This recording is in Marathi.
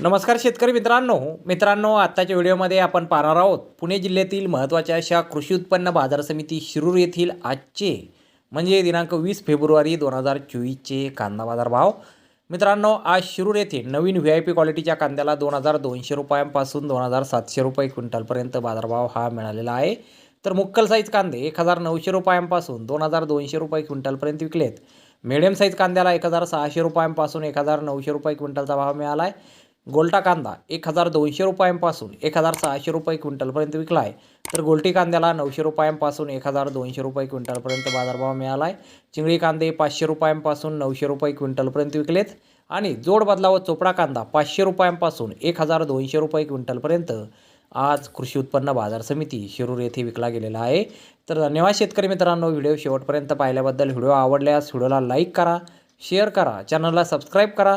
नमस्कार शेतकरी मित्रांनो. मित्रांनो आत्ताच्या व्हिडिओमध्ये आपण पाहणार आहोत पुणे जिल्ह्यातील महत्त्वाच्या अशा कृषी उत्पन्न बाजार समिती शिरूर येथील आजचे म्हणजे दिनांक वीस फेब्रुवारी दोन हजार चोवीसचे कांदा बाजार भाव मित्रांनो आज शिरूर येथे नवीन व्ही आय पी क्वालिटीच्या कांद्याला दोन हजार दोनशे रुपयांपासून दोन हजार सातशे रुपये क्विंटलपर्यंत बाजारभाव हा मिळालेला आहे. तर मुक्कल साईज कांदे एक हजार नऊशे रुपयांपासून दोन हजार दोनशे रुपये क्विंटलपर्यंत विकलेत. मिडियम साईज कांद्याला एक हजार सहाशे रुपयांपासून एक हजार नऊशे रुपये क्विंटलचा भाव मिळाला आहे गोल्टा कांदा एक हजार दोनशे रुपयांपासून एक हजार सहाशे रुपये क्विंटलपर्यंत विकला आहे. तर गोल्टी कांद्याला नऊशे रुपयांपासून एक हजार दोनशे रुपये क्विंटलपर्यंत बाजारभाव मिळाला आहे चिंगळी कांदे पाचशे रुपयांपासून नऊशे रुपये क्विंटलपर्यंत विकलेत. आणि जोड बदला व चोपडा कांदा पाचशे रुपयांपासून एक हजार दोनशे रुपये क्विंटलपर्यंत आज कृषी उत्पन्न बाजार समिती शिरूर येथे विकला गेलेला आहे. तर धन्यवाद शेतकरी मित्रांनो व्हिडिओ शेवटपर्यंत पाहिल्याबद्दल व्हिडिओ आवडल्यास व्हिडिओला लाईक करा शेअर करा चॅनलला सबस्क्राईब करा.